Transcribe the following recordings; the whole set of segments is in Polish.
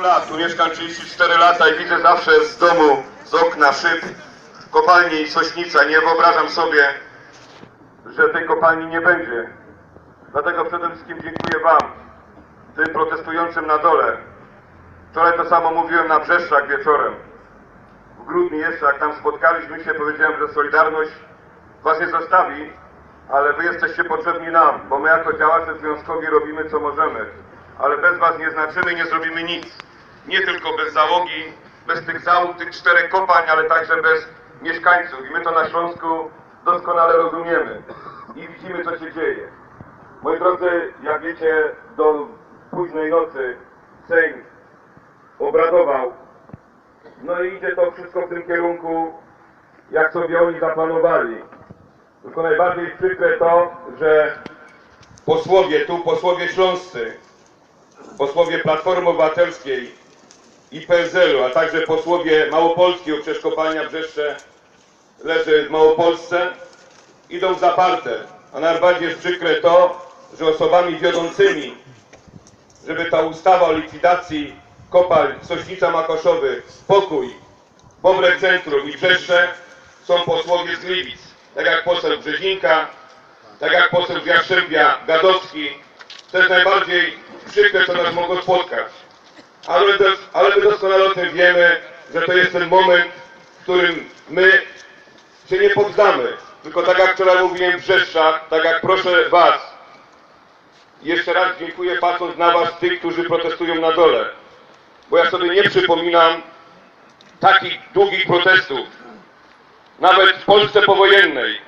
lat, tu mieszkam 34 lata i widzę zawsze z domu, z okna, szyb, kopalni i Sośnica. Nie wyobrażam sobie, że tej kopalni nie będzie. Dlatego przede wszystkim dziękuję Wam, tym protestującym na dole. Wczoraj to samo mówiłem na Brzeszczach wieczorem. W grudniu jeszcze, jak tam spotkaliśmy się, powiedziałem, że Solidarność Was nie zostawi, ale Wy jesteście potrzebni nam, bo my jako działacze związkowi robimy co możemy. Ale bez Was nie znaczymy i nie zrobimy nic. Nie tylko bez załogi, bez tych załóg, tych czterech kopań, ale także bez mieszkańców. I my to na Śląsku doskonale rozumiemy. I widzimy, co się dzieje. Moi drodzy, jak wiecie, do późnej nocy Sejm obradował. No i idzie to wszystko w tym kierunku, jak sobie oni zaplanowali. Tylko najbardziej przykre to, że posłowie tu, posłowie śląscy, posłowie Platformy Obywatelskiej i PSL-u, a także posłowie Małopolski, bo przecież Brzeszcze leży w Małopolsce, idą w zaparte. A najbardziej jest przykre to, że osobami wiodącymi, żeby ta ustawa o likwidacji kopalń Sośnica Makoszowy, Spokój, Bobrek Centrum i Brzeszcze są posłowie z Gliwic. Tak jak poseł Brzezinka, tak jak poseł z Jastrzębia Gadowski. To jest najbardziej przykre, co nas mogło spotkać. Ale, dos- ale my doskonale o tym wiemy, że to jest ten moment, w którym my się nie poddamy. Tylko tak jak wczoraj mówiłem w Brzeszczach, tak jak proszę Was, jeszcze raz dziękuję patrząc na Was, tych, którzy protestują na dole. Bo ja sobie nie przypominam takich długich protestów, nawet w Polsce powojennej,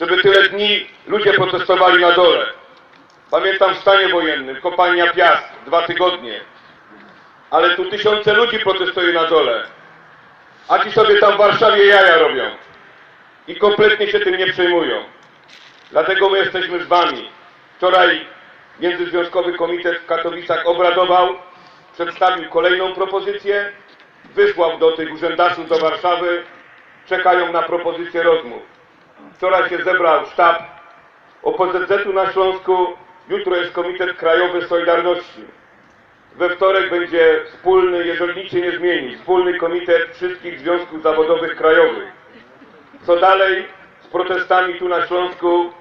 żeby tyle dni ludzie protestowali na dole. Pamiętam w stanie wojennym, kopalnia Piast, dwa tygodnie. Ale tu tysiące ludzi protestuje na dole. A ci sobie tam w Warszawie jaja robią. I kompletnie się tym nie przejmują. Dlatego my jesteśmy z Wami. Wczoraj Międzyzwiązkowy Komitet w Katowicach obradował, przedstawił kolejną propozycję, wysłał do tych urzędaszów do Warszawy, czekają na propozycję rozmów. Wczoraj się zebrał sztab OPZZ-u na Śląsku, jutro jest Komitet Krajowy Solidarności. We wtorek będzie wspólny, jeżeli nic się nie zmieni, wspólny komitet wszystkich związków zawodowych krajowych. Co dalej z protestami tu na Śląsku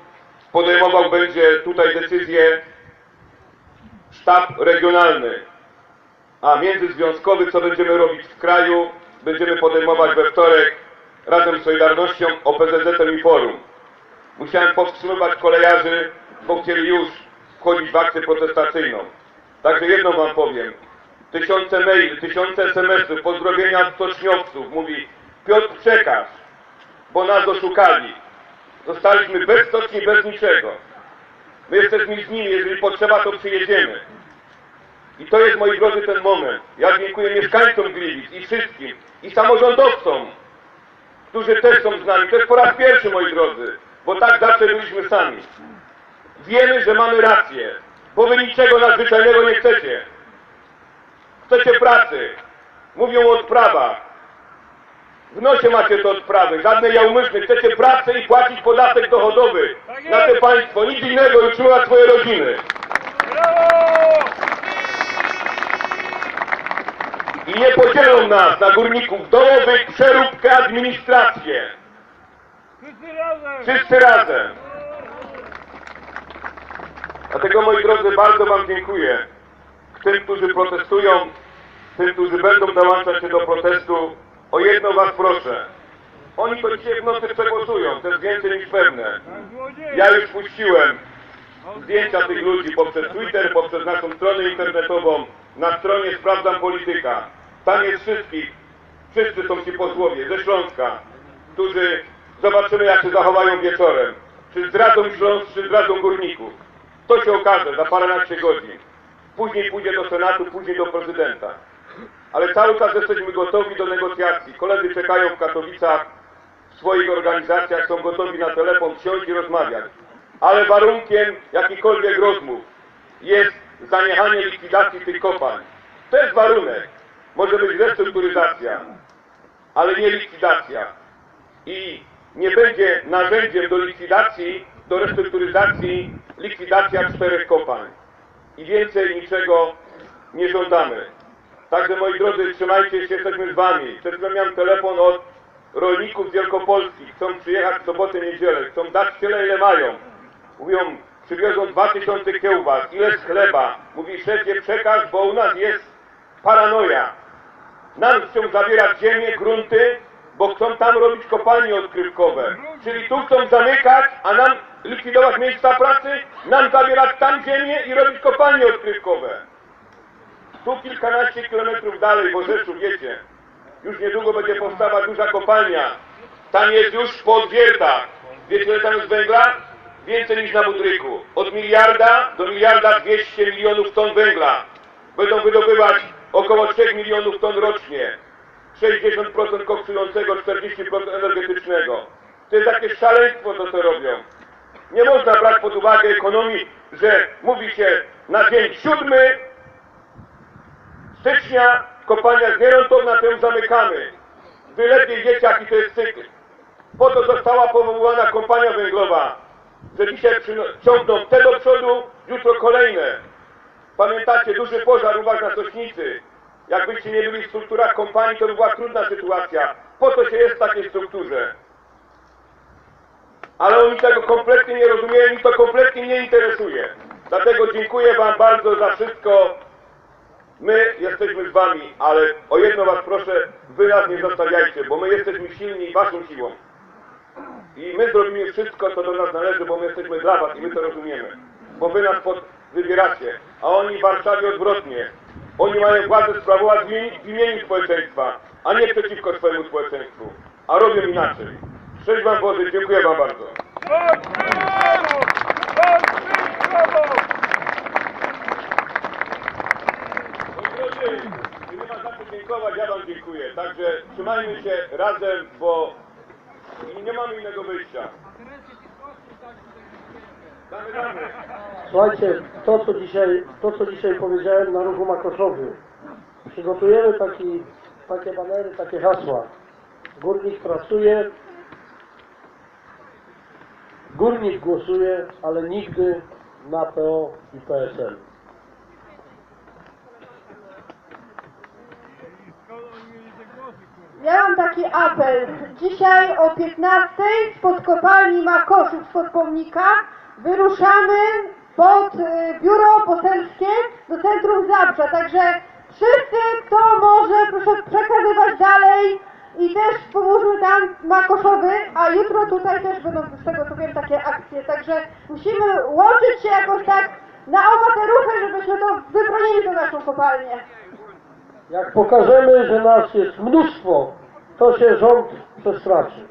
podejmował będzie tutaj decyzję sztab regionalny, a międzyzwiązkowy, co będziemy robić w kraju, będziemy podejmować we wtorek razem z Solidarnością, OPZZ-em i Forum. Musiałem powstrzymywać kolejarzy, bo chcieli już wchodzić w akcję protestacyjną. Także jedno wam powiem. Tysiące maili, tysiące SMS-ów, pozdrowienia od stoczniowców. Mówi Piotr przekaż, bo nas oszukali. Zostaliśmy bez stoczni, bez niczego. My jesteśmy z nimi, jeżeli potrzeba, to przyjedziemy. I to jest, moi drodzy, ten moment. Ja dziękuję mieszkańcom Gliwic i wszystkim, i samorządowcom, którzy też są z nami. To jest po raz pierwszy, moi drodzy, bo tak zawsze byliśmy sami. Wiemy, że mamy rację, bo wy niczego nadzwyczajnego nie chcecie. Chcecie pracy. Mówią o odprawach. W nosie macie te odprawy, żadnej jałmyszny. Chcecie pracy i płacić podatek dochodowy na te państwo. Nic innego i utrzymywać swoje rodziny. I nie podzielą nas na górników dołowych, przeróbkę, administrację. Wszyscy razem! Dlatego moi drodzy, bardzo Wam dziękuję. Tym, którzy protestują, tym, którzy będą dołączać się do protestu, o jedno Was proszę. Oni to dzisiaj w nocy przegłosują, to jest więcej niż pewne. Ja już puściłem zdjęcia tych ludzi poprzez Twitter, poprzez naszą stronę internetową, na stronie Sprawdzam Polityka. Tam jest wszystkich, wszyscy są ci posłowie ze Śląska, którzy zobaczymy jak się zachowają wieczorem. Czy zdradzą Śląsk, czy zdradzą górników. To się okaże za paręnaście godzin. Później pójdzie do Senatu, później do prezydenta. Ale cały czas jesteśmy gotowi do negocjacji. Koledzy czekają w Katowicach, w swoich organizacjach, są gotowi na telefon wsiąść i rozmawiać. Ale warunkiem jakichkolwiek rozmów jest zaniechanie likwidacji tych kopalń. To jest warunek. Może być restrukturyzacja, ale nie likwidacja. I nie będzie narzędziem do likwidacji, do restrukturyzacji likwidacja czterech kopalń. I więcej niczego nie żądamy. Także moi drodzy, trzymajcie się, jesteśmy z wami. Przed chwilą miałem telefon od rolników z Wielkopolski. Chcą przyjechać w sobotę, niedzielę. Chcą dać tyle, ile mają. Mówią, przywiozą 2000 kiełbas, ile z chleba. Mówi szefie, przekaż, bo u nas jest paranoja. Nam chcą zabierać ziemię, grunty, bo chcą tam robić kopalnie odkrywkowe. Czyli tu chcą zamykać, a nam likwidować miejsca pracy, nam zabierać tam ziemię i robić kopalnie odkrywkowe. Tu kilkanaście kilometrów dalej, bo Rzeszów, wiecie, już niedługo będzie powstała duża kopalnia. Tam jest już po odwiertach. Wiecie, ile tam jest węgla? Więcej niż na Budryku. Od miliarda do miliarda 200 milionów ton węgla. Będą wydobywać około 3 milionów ton rocznie. 60% koksującego, 40% energetycznego. To jest jakieś szaleństwo, to co robią. Nie można brać pod uwagę ekonomii, że mówi się na dzień siódmy stycznia kopalnia znierontowna, tę zamykamy. Wy lepiej wiecie, jaki to jest cykl. Po to została powołana kompania węglowa, że dzisiaj ciągną te do przodu, jutro kolejne. Pamiętacie, duży pożar u was na Sośnicy. Jakbyście nie byli w strukturach kompanii, to by była trudna sytuacja. Po to się jest w takiej strukturze. Ale oni tego kompletnie nie rozumieją i to kompletnie nie interesuje. Dlatego dziękuję wam bardzo za wszystko. My jesteśmy z wami, ale o jedno was proszę, wy nas nie zostawiajcie, bo my jesteśmy silni waszą siłą. I my zrobimy wszystko, co do nas należy, bo my jesteśmy dla was i my to rozumiemy. Bo wy nas pod wybieracie, a oni w Warszawie odwrotnie. Oni mają władzę sprawować w imieniu społeczeństwa, a nie przeciwko swojemu społeczeństwu. A robią inaczej. Szczęść wam Boże, dziękuję wam bardzo. Nie ma za co dziękować, ja wam dziękuję. Także trzymajmy się razem, bo nie mamy innego wyjścia. Damy, damy. Słuchajcie, to co dzisiaj, to co dzisiaj powiedziałem na ruchu Makoszowy. Przygotujemy taki, takie banery, takie hasła. Górnik pracuje, górnik głosuje, ale nigdy na PO i PSL. Ja mam taki apel. Dzisiaj o 15 spod kopalni Makoszów spod pomnika wyruszamy pod y, biuro poselskie do centrum Zabrza. Także wszyscy, kto może, proszę przekazywać dalej i też pomóżmy tam Makoszowy, a jutro tutaj też będą z tego co wiem takie akcje. Także musimy łączyć się jakoś tak na oba te ruchy, żebyśmy to wybronili tę naszą kopalnię. Jak pokażemy, że nas jest mnóstwo, to się rząd przestraszy.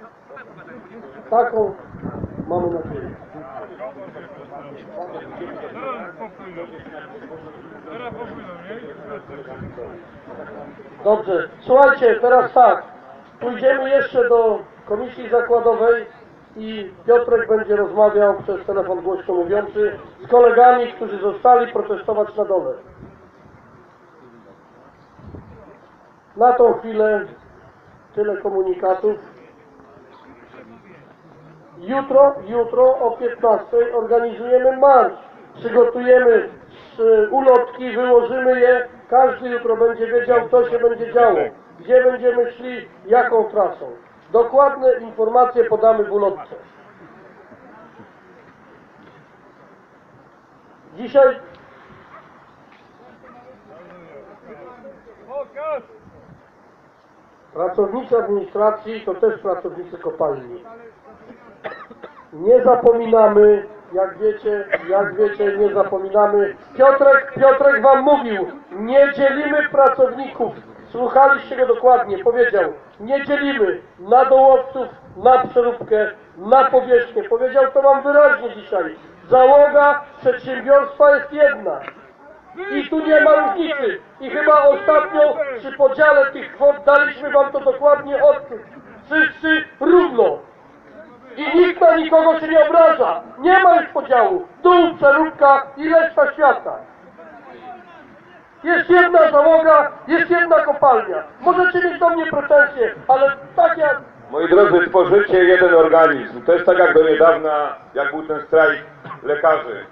Taką mamy nadzieję. Dobrze, słuchajcie, teraz tak. Pójdziemy jeszcze do komisji zakładowej i Piotrek będzie rozmawiał przez telefon głośno mówiący z kolegami, którzy zostali protestować na dole. Na tą chwilę tyle komunikatów. Jutro, jutro o 15 organizujemy marsz. Przygotujemy ulotki, wyłożymy je. Każdy jutro będzie wiedział, co się będzie działo, gdzie będziemy szli, jaką trasą. Dokładne informacje podamy w ulotce. Dzisiaj! Pracownicy administracji to też pracownicy kopalni. Nie zapominamy, jak wiecie, jak wiecie, nie zapominamy. Piotrek, Piotrek wam mówił, nie dzielimy pracowników. Słuchaliście go dokładnie, powiedział, nie dzielimy na dołowców, na przeróbkę, na powierzchnię. Powiedział to wam wyraźnie dzisiaj. Załoga przedsiębiorstwa jest jedna. I tu nie ma różnicy. I chyba ostatnio przy podziale tych kwot daliśmy wam to dokładnie odczuć. Wszyscy równo. I nikt na nikogo się nie obraża. Nie ma już podziału. Dół, przeróbka i reszta świata. Jest jedna załoga, jest jedna kopalnia. Możecie mieć do mnie pretensje, ale tak jak Moi drodzy, tworzycie jeden organizm. To jest tak jak do niedawna, jak był ten strajk lekarzy.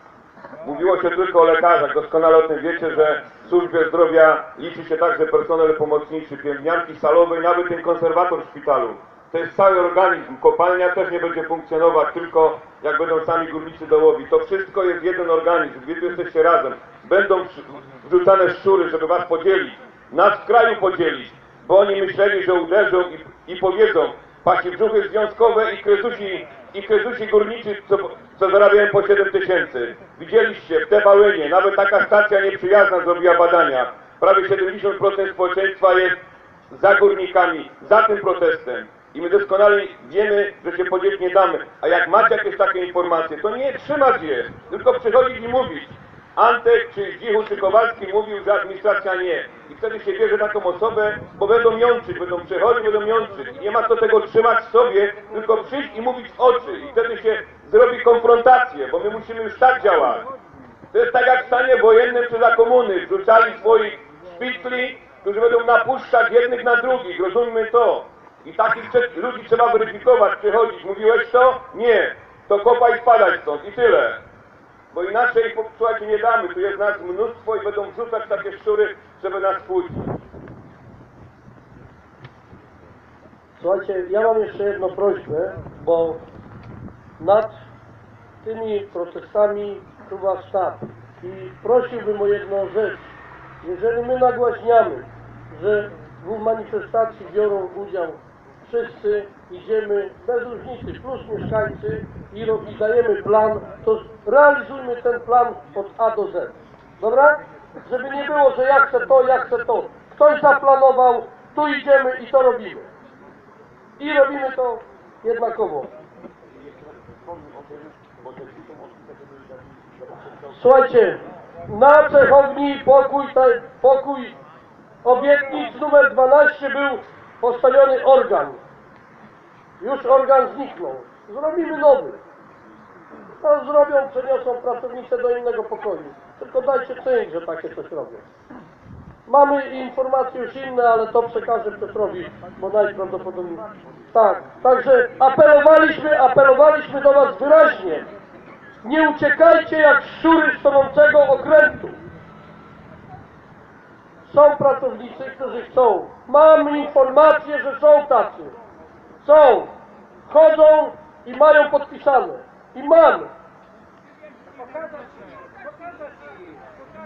Mówiło się tylko o lekarzach. Doskonale o tym wiecie, że w służbie zdrowia liczy się także personel pomocniczy, pielęgniarki salowej, nawet ten konserwator w szpitalu. To jest cały organizm. Kopalnia też nie będzie funkcjonować tylko jak będą sami górnicy dołowi. To wszystko jest jeden organizm. Wy jesteście razem. Będą wrzu- wrzucane szczury, żeby was podzielić. Nas w kraju podzielić. Bo oni myśleli, że uderzą i, i powiedzą pasibrzuchy związkowe i krezusi, i krezusi górniczy, co, co zarabiają po 7 tysięcy. Widzieliście w Tebałynie, nawet taka stacja nieprzyjazna zrobiła badania. Prawie 70% społeczeństwa jest za górnikami, za tym protestem. I my doskonale wiemy, że się podzielić nie damy. A jak macie jakieś takie informacje, to nie trzymać je, tylko przychodzić i mówić. Antek, czy Dzichu, czy Kowalski mówił, że administracja nie. I wtedy się bierze taką osobę, bo będą jączyć, będą przychodzić, będą jączyć. I nie ma co tego trzymać w sobie, tylko przyjść i mówić w oczy. I wtedy się zrobi konfrontację, bo my musimy już tak działać. To jest tak jak w stanie wojennym czy za komuny. Wrzucali swoich szpicli, którzy będą napuszczać jednych na drugich. Rozummy to. I takich ludzi trzeba weryfikować, przychodzić. Mówiłeś to? Nie. To kopaj i spadać stąd. I tyle. Bo inaczej, słuchajcie, nie damy. Tu jest nas mnóstwo i będą wrzucać takie szczury, żeby nas kłócić. Słuchajcie, ja mam jeszcze jedną prośbę, bo nad tymi protestami czuwa sztab i prosiłbym o jedną rzecz. Jeżeli my nagłaśniamy, że w manifestacji biorą udział wszyscy, idziemy bez różnicy, plus mieszkańcy i, ro- i dajemy plan, to realizujmy ten plan od A do Z. Dobra? Żeby nie było, że ja chcę to, ja chcę to. Ktoś zaplanował, tu idziemy i to robimy. I robimy to jednakowo. Słuchajcie, na cechowni pokój, pokój obietnic numer 12 był postawiony organ. Już organ zniknął. Zrobimy nowy. No, zrobią, przeniosą pracownicę do innego pokoju. Tylko dajcie cynk, że takie coś robią. Mamy informacje już inne, ale to przekażę Piotrowi, bo najprawdopodobniej. Tak, także apelowaliśmy, apelowaliśmy do Was wyraźnie. Nie uciekajcie jak szczury z tonącego okrętu. Są pracownicy, którzy chcą. Mam informację, że są tacy. Są. Chodzą i mają podpisane. I mam.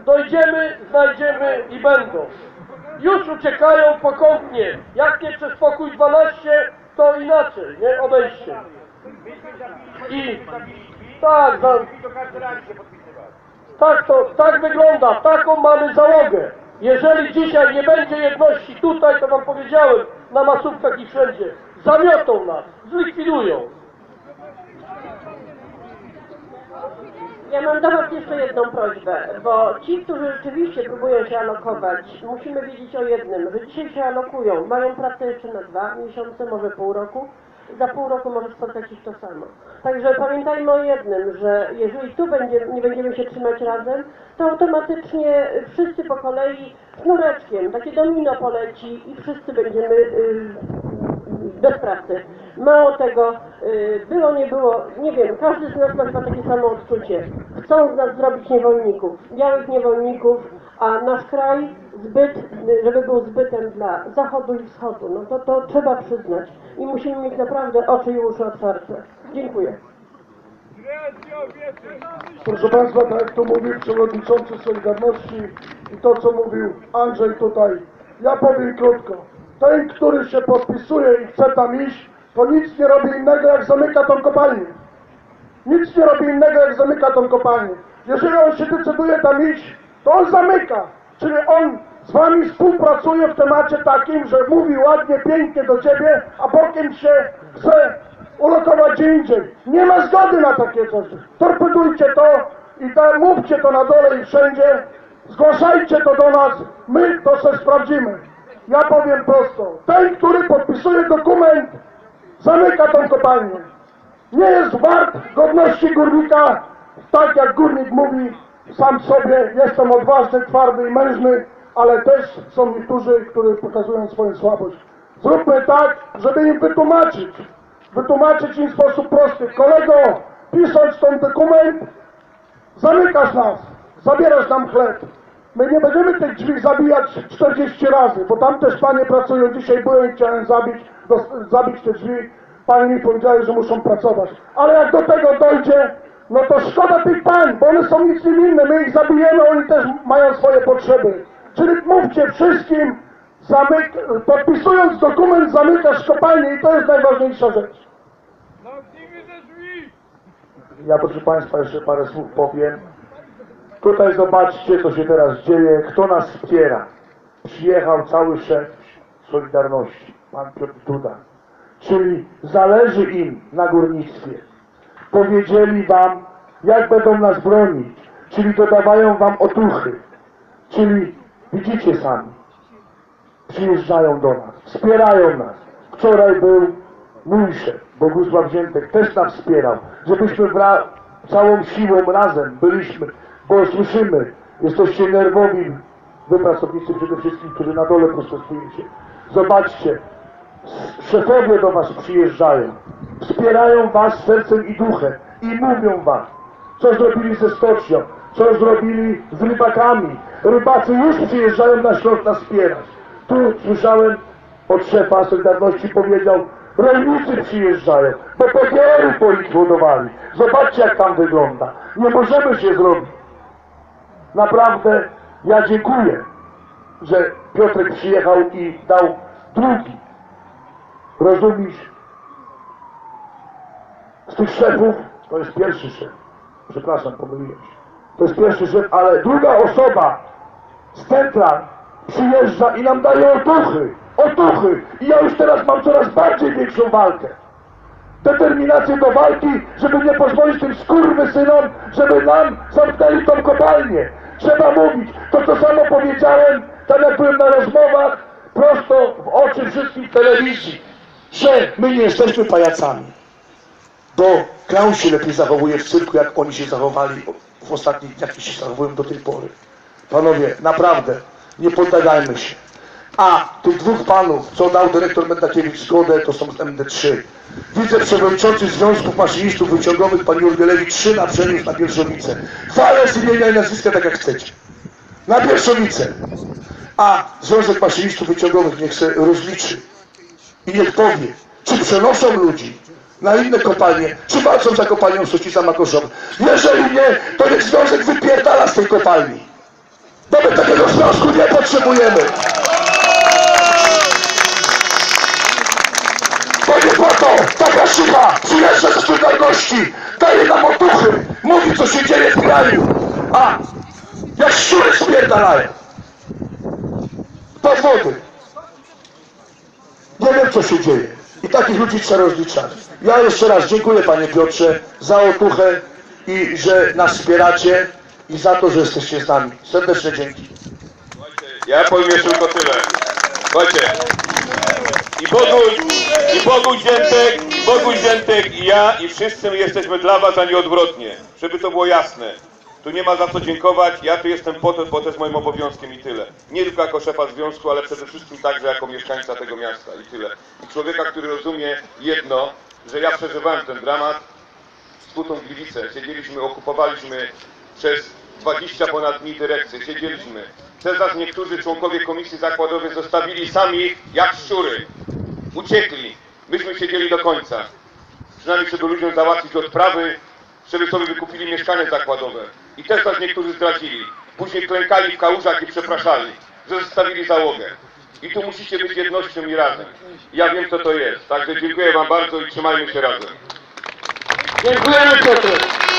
Dojdziemy, znajdziemy i będą. Już uciekają pokątnie. Jak nie przez pokój 12, to inaczej, nie? Obejście. I tak, za, tak to, tak wygląda, taką mamy załogę. Jeżeli dzisiaj nie będzie jedności tutaj, to wam powiedziałem, na masówkach i wszędzie, zamiotą nas, zlikwidują. Ja mam do Was jeszcze jedną prośbę, bo ci, którzy rzeczywiście próbują się alokować, musimy wiedzieć o jednym, że dzisiaj się alokują, mają pracę jeszcze na dwa miesiące, może pół roku, za pół roku może spotkać ich to samo. Także pamiętajmy o jednym, że jeżeli tu będzie, nie będziemy się trzymać razem, to automatycznie wszyscy po kolei sznureczkiem, takie domino poleci i wszyscy będziemy y, bez pracy. Mało tego, y, było nie było, nie wiem, każdy z nas ma takie samo odczucie. Chcą z nas zrobić niewolników, białych niewolników, a nasz kraj zbyt, żeby był zbytem dla zachodu i wschodu, no to to trzeba przyznać. I musimy mieć naprawdę oczy i uszy otwarte. Dziękuję. Proszę Państwa, tak jak to mówił przewodniczący Solidarności i to co mówił Andrzej tutaj, ja powiem krótko. Ten, który się podpisuje i chce tam iść, to nic nie robi innego jak zamyka tą kopalnię. Nic nie robi innego jak zamyka tą kopalnię. Jeżeli on się decyduje tam iść, to on zamyka. Czyli on z Wami współpracuje w temacie takim, że mówi ładnie, pięknie do Ciebie, a bokiem się chce ulokować gdzie indziej. Nie ma zgody na takie coś. Torpedujcie to i tak mówcie to na dole i wszędzie. Zgłaszajcie to do nas, my to se sprawdzimy. Ja powiem prosto. Ten, który podpisuje dokument, zamyka tą kopalnię. Nie jest wart godności górnika, tak jak górnik mówi sam sobie, jestem odważny, twardy i mężny, ale też są niektórzy, którzy pokazują swoją słabość. Zróbmy tak, żeby im wytłumaczyć, wytłumaczyć im w sposób prosty. Kolego, pisząc ten dokument, Zamykasz nas, zabierasz nam chleb. My nie będziemy tych drzwi zabijać 40 razy, bo tam też panie pracują. Dzisiaj byłem chciałem zabić, dos, zabić te drzwi. Panie mi powiedziały, że muszą pracować. Ale jak do tego dojdzie, no to szkoda tych pań, bo one są nic nie winne. My ich zabijemy, oni też mają swoje potrzeby. Czyli mówcie wszystkim, zamyk, podpisując dokument zamykasz kopalnię i to jest najważniejsza rzecz. Drzwi! Ja proszę Państwa jeszcze parę słów powiem. Tutaj zobaczcie, co się teraz dzieje, kto nas wspiera. Przyjechał cały szef Solidarności, pan Piotr Duda. Czyli zależy im na górnictwie. Powiedzieli wam, jak będą nas bronić. Czyli dodawają wam otuchy. Czyli widzicie sami. Przyjeżdżają do nas, wspierają nas. Wczoraj był mój Bogusław Ziętek, też nas wspierał, żebyśmy całą siłą razem byliśmy, bo słyszymy, jesteście nerwowi, wy pracownicy przede wszystkim, którzy na dole protestujecie. Zobaczcie, szefowie do was przyjeżdżają, wspierają was sercem i duchem i mówią wam, co zrobili ze stocznią, co zrobili z rybakami. Rybacy już przyjeżdżają na środek nas wspierać. Tu słyszałem od szefa Solidarności powiedział, rolnicy przyjeżdżają, bo PGR-y polikwidowali. Zobaczcie jak tam wygląda. Nie możemy się zrobić. Naprawdę ja dziękuję, że Piotrek przyjechał i dał drugi. Rozumiesz? Z tych szefów to jest pierwszy szef. Przepraszam, pomyliłem się. To jest pierwszy szef, ale druga osoba z centra przyjeżdża i nam daje otuchy. Otuchy. I ja już teraz mam coraz bardziej większą walkę. Determinację do walki, żeby nie pozwolić tym skurwysynom, żeby nam zamknęli tą kopalnię. Trzeba mówić. To co samo powiedziałem, tam jak byłem na rozmowach, prosto w oczy wszystkim w telewizji, że my nie jesteśmy pajacami bo klaun się lepiej zachowuje w cyrku, jak oni się zachowali w ostatnich i się zachowują do tej pory. Panowie, naprawdę, nie poddajmy się. A tych dwóch panów, co dał dyrektor Mendakiewicz zgodę, to są z MD3. Wiceprzewodniczący Związków Maszynistów Wyciągowych, pan Jurgielewicz, trzy na przeniósł na Pierwszowicę. Chwalę z imienia i nazwiska tak jak chcecie. Na Pierwszowicę. A Związek Maszynistów Wyciągowych niech se rozliczy i niech powie, czy przenoszą ludzi na inne kopalnie, czy walczą za kopalnią Sosnica Makoszowa. Jeżeli nie, to niech związek wypierdala z tej kopalni. Bo my takiego związku nie potrzebujemy. Bo nie po to taka szycha przyjeżdża ze Solidarności, daje nam otuchy, mówi co się dzieje w kraju, a jak szczury spierdalają. Do wody. Nie wiem, co się dzieje. I takich ludzi trzeba rozliczać. Ja jeszcze raz dziękuję, panie Piotrze, za otuchę i że nas wspieracie i za to, że jesteście z nami. Serdeczne dzięki. Ja powiem jeszcze tylko tyle. Słuchajcie, i Boguś, i Boguś Ziętek, i Boguś Ziętek, i ja, i wszyscy my jesteśmy dla was, a nie odwrotnie. Żeby to było jasne. Tu nie ma za co dziękować, ja tu jestem po to, bo to jest moim obowiązkiem i tyle. Nie tylko jako szefa związku, ale przede wszystkim także jako mieszkańca tego miasta i tyle. I człowieka, który rozumie jedno, że ja przeżywałem ten dramat, skutą Gliwice. Siedzieliśmy, okupowaliśmy przez 20 ponad dni dyrekcję. Siedzieliśmy. Cezarz niektórzy członkowie komisji zakładowej zostawili sami jak szczury. Uciekli. Myśmy siedzieli do końca. Przynajmniej żeby ludziom załatwić odprawy, żeby sobie wykupili mieszkanie zakładowe. I też nas niektórzy zdradzili. Później klękali w kałużach i przepraszali, że zostawili załogę. I tu musicie być jednością i razem. Ja wiem co to jest. Także dziękuję wam bardzo i trzymajmy się razem. Dziękujemy Piotrek.